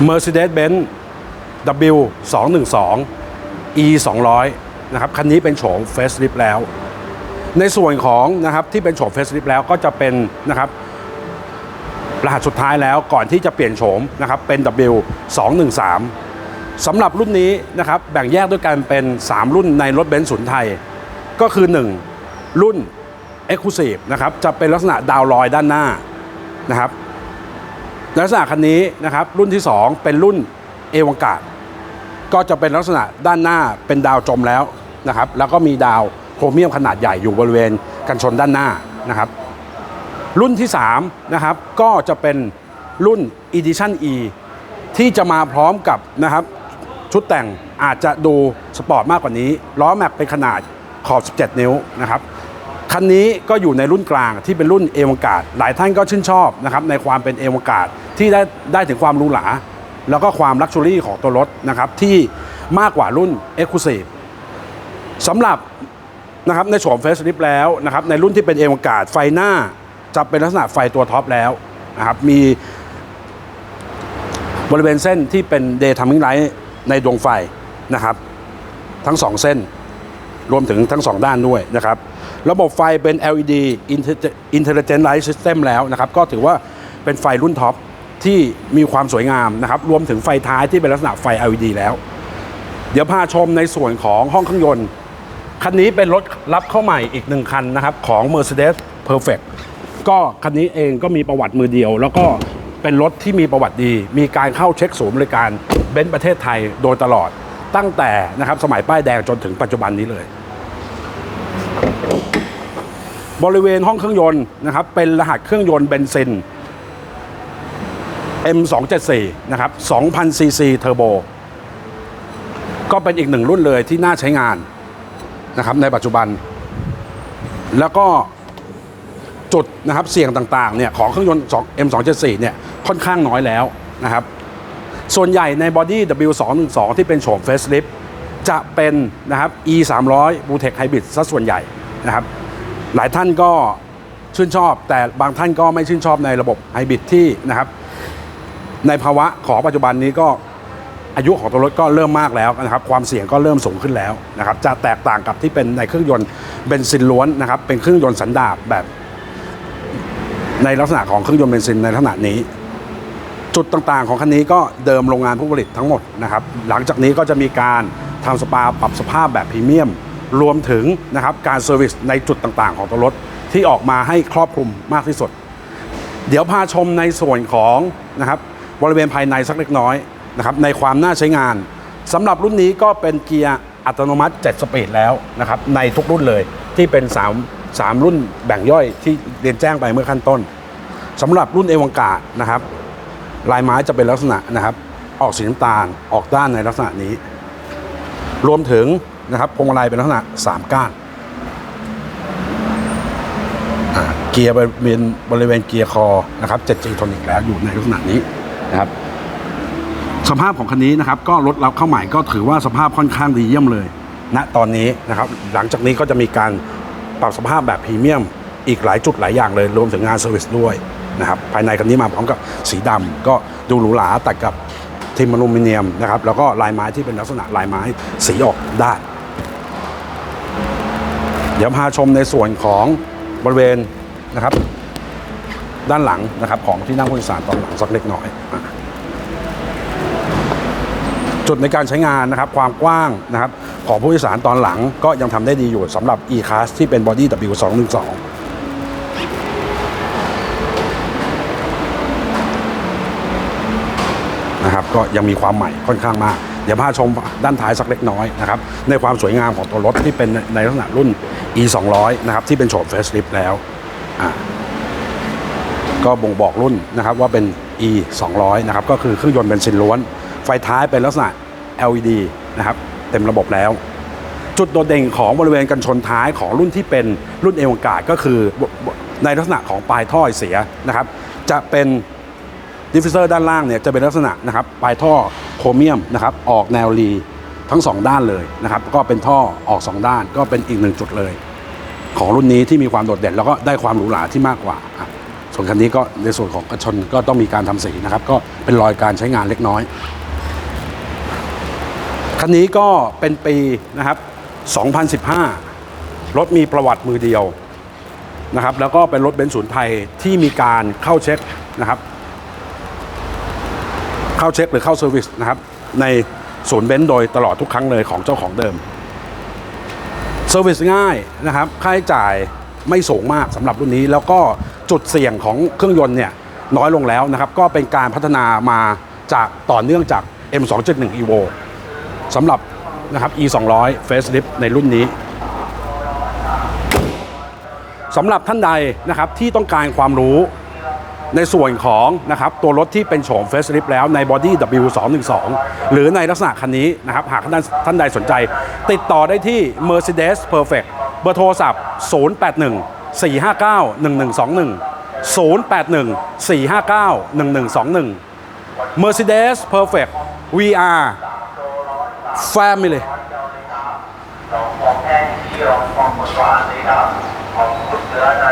Mercedes-Benz W 2 1 2 E 200นะครับคันนี้เป็นโฉม Facelift แล้ว ในส่วนของนะครับที่เป็นโฉม Facelift แล้วก็จะเป็นนะครับรหัสสุดท้ายแล้วก่อนที่จะเปลี่ยนโฉมนะครับเป็น W 2 1 3สำหรับรุ่นนี้นะครับแบ่งแยกด้วยกันเป็น 3 รุ่นในรถเบนซ์ศูนไทย ก็คือ 1 รุ่น Exclusive นะครับจะเป็นลักษณะดาวลอยด้านหน้านะครับ ลักษณะคันนี้นะครับรุ่นที่ 2 เป็นรุ่นเอวังกาดก็จะเป็นลักษณะด้านหน้าเป็นดาวจมแล้วนะครับ แล้วก็มีดาวโครเมียมขนาดใหญ่อยู่บริเวณกันชนด้านหน้านะครับ รุ่นที่3นะครับก็จะเป็นรุ่น Edition E ที่จะมาพร้อมกับนะครับชุดแต่งอาจจะดูสปอร์ตมากกว่านี้ ล้อแม็กเป็นขนาดขอบ 17 นิ้วนะครับ คันนี้ก็อยู่ในรุ่นกลางที่เป็นรุ่นเอวังกาดหลายท่านก็ชื่นชอบนะครับในความเป็นเอวังกาดที่ได้ได้ถึงความหรูหราแล้วก็ความลักชัวรี่ของตัวรถนะครับที่มากกว่ารุ่น e x c l u s i v e สำหรับนะครับในโฉมเฟสลิฟแล้วนะครับในรุ่นที่เป็นเอวังกาศไฟหน้าจะเป็นลักษณะไฟตัวท็อปแล้วนะครับมีบริเวณเส้นที่เป็น day timing light ในดวงไฟนะครับ ทั้งสองเส้น รวมถึงทั้งสองด้านด้วยนะครับ ระบบไฟเป็น LED Intelligent- Intelligent Light System แล้วนะครับ ก็ถือว่าเป็นไฟรุ่นท็อปที่มีความสวยงามนะครับ รวมถึงไฟท้ายที่เป็นลักษณะไฟ LED แล้ว เดี๋ยวพาชมในส่วนของห้องเครื่องยนต์ คันนี้เป็นรถรับเข้าใหม่อีกหนึ่งคันนะครับของ Mercedes Perfect ก็คันนี้เองก็มีประวัติมือเดียว แล้วก็เป็นรถที่มีประวัติดี มีการเข้าเช็คศูนย์บริการเบนซ์ประเทศไทยโดยตลอด ตั้งแต่นะครับสมัยป้ายแดงจนถึงปัจจุบันนี้เลย บริเวณห้องเครื่องยนต์นะครับเป็นรหัสเครื่องยนต์เบนซิน M274 นะครับ2,000 cc เทอร์โบ ก็เป็นอีกหนึ่งรุ่นเลยที่น่าใช้งานนะครับในปัจจุบัน แล้วก็จุดนะครับเสี่ยงต่างๆเนี่ยของเครื่องยนต์2 M274 เนี่ยค่อนข้างน้อยแล้วนะครับ ส่วนใหญ่ในบอดี้ W212 ที่เป็นโฉม Facelift จะเป็นนะครับ E 3 0 0 b u t e c Hybrid ซะส่วนใหญ่นะครับ หลายท่านก็ชื่นชอบ แต่บางท่านก็ไม่ชื่นชอบในระบบไฮบริดที่นะครับ ในภาวะของปัจจุบันนี้ก็อายุของตัวรถก็เริ่มมากแล้วนะครับ ความเสี่ยงก็เริ่มสูงขึ้นแล้วนะครับ จะแตกต่างกับที่เป็นในเครื่องยนต์เบนซินล้วนนะครับ เป็นเครื่องยนต์สันดาปแบบ ในลักษณะของเครื่องยนต์เบนซินในลักษณะนี้ จุดต่างๆ ของคันนี้ก็เดิมโรงงานผู้ผลิตทั้งหมดนะครับ หลังจากนี้ก็จะมีการทำสปาปรับสภาพแบบพรีเมียม รวมถึงนะครับการเซอร์วิสในจุดต่างๆ ของตัวรถที่ออกมาให้ครอบคลุมมากที่สุด เดี๋ยวพาชมในส่วนของนะครับบริเวณภายในสักเล็กน้อยนะครับในความน่าใช้งานสำหรับรุ่นนี้ก็เป็นเกียร์อัตโนมัติ 7 สปีดแล้วนะครับในทุกรุ่นเลยที่เป็น 3 3 รุ่นแบ่งย่อยที่เรียนแจ้งไปเมื่อขั้นต้นสำหรับรุ่นเอวังกาดนะครับ ลายไม้จะเป็นลักษณะนะครับ ออกสีน้ำตาลออกด้านในลักษณะนี้ รวมถึงนะครับพวงมาลัยเป็นลักษณะ3ก้านเกียร์บริเวณบริเวณเกียร์คอนะครับ7 g ทอนิกแล้วอยู่ในลักษณะนี้นะครับ สภาพของคันนี้นะครับ ก็รถเราเข้าใหม่ก็ถือว่าสภาพค่อนข้างดีเยี่ยมเลยณตอนนี้นะครับ หลังจากนี้ก็จะมีการปรับสภาพแบบพรีเมียม อีกหลายจุดหลายอย่างเลย รวมถึงงานเซอร์วิสด้วย นะครับภายในคันนี้มาพร้อมกับสีดำก็ดูหรูหราตัดกับทิมอลูมิเนียมนะครับแล้วก็ลายไม้ที่เป็นลักษณะลายไม้สีออกด้านเดี๋ยวพาชมในส่วนของบริเวณนะครับ ด้านหลังนะครับของที่นั่งผู้โดยสารตอนหลังสักเล็กน้อย จุดในการใช้งานนะครับความกว้างนะครับของผู้โดยสารตอนหลังก็ยังทำได้ดีอยู่สำหรับ e-class ที่เป็น body W212 นะครับก็ยังมีความใหม่ค่อนข้างมาก เดี๋ยวพาชมด้านท้ายสักเล็กน้อยนะครับในความสวยงามของตัวรถที่เป็นในลักษณะรุ่น e 2 0 0นะครับที่เป็นโฉม facelift แล้วก็บ่งบอกรุ่นนะครับว่าเป็น e 2 0 0นะครับก็คือเครื่องยนต์เบนซินล้วน ไฟท้ายเป็นลักษณะ LED นะครับเต็มระบบแล้ว จุดโดดเด่นของบริเวณกันชนท้ายของรุ่นที่เป็นรุ่นเอวังกาดก็คือในลักษณะของปลายท่อเสียนะครับจะเป็น ดิฟฟิวเซอร์ด้านล่างเนี่ยจะเป็นลักษณะนะครับปลายท่อโครเมียมนะครับออกแนวรีทั้งสองด้านเลยนะครับก็เป็นท่อออกสองด้าน ก็เป็นอีกหนึ่งจุดเลย ของรุ่นนี้ที่มีความโดดเด่นแล้วก็ได้ความหรูหราที่มากกว่า ส่วนคันนี้ก็ในส่วนของกระชนก็ต้องมีการทำสีนะครับก็เป็นรอยการใช้งานเล็กน้อย คันนี้ก็เป็นปีนะครับ 2015 รถมีประวัติมือเดียวนะครับแล้วก็เป็นรถเบนซ์ศูนย์ไทยที่มีการเข้าเช็คนะครับ เข้าเช็คหรือเข้าเซอร์วิสนะครับในศูนย์เบนซ์โดยตลอดทุกครั้งเลยของเจ้าของเดิมเซอร์วิสง่ายนะครับค่าใช้จ่ายไม่สูงมากสำหรับรุ่นนี้ แล้วก็จุดเสี่ยงของเครื่องยนต์เนี่ยน้อยลงแล้วนะครับ ก็เป็นการพัฒนามาจากต่อเนื่องจาก M271 Evo สำหรับนะครับ E 2 0 0 Facelift ในรุ่นนี้สำหรับท่านใดนะครับที่ต้องการความรู้ ในส่วนของนะครับตัวรถที่เป็นโฉม Facelift แล้วใน Body W212 หรือในลักษณะคันนี้นะครับหากท่านท่านใดสนใจ ติดต่อได้ที่ Mercedes Perfect เบอร์โทรศัพท์ 081 459 1121 081 459 1121 Mercedes Perfect VR Family ของแห้งที่รองความหวานนี่ครับของคุณเสือใน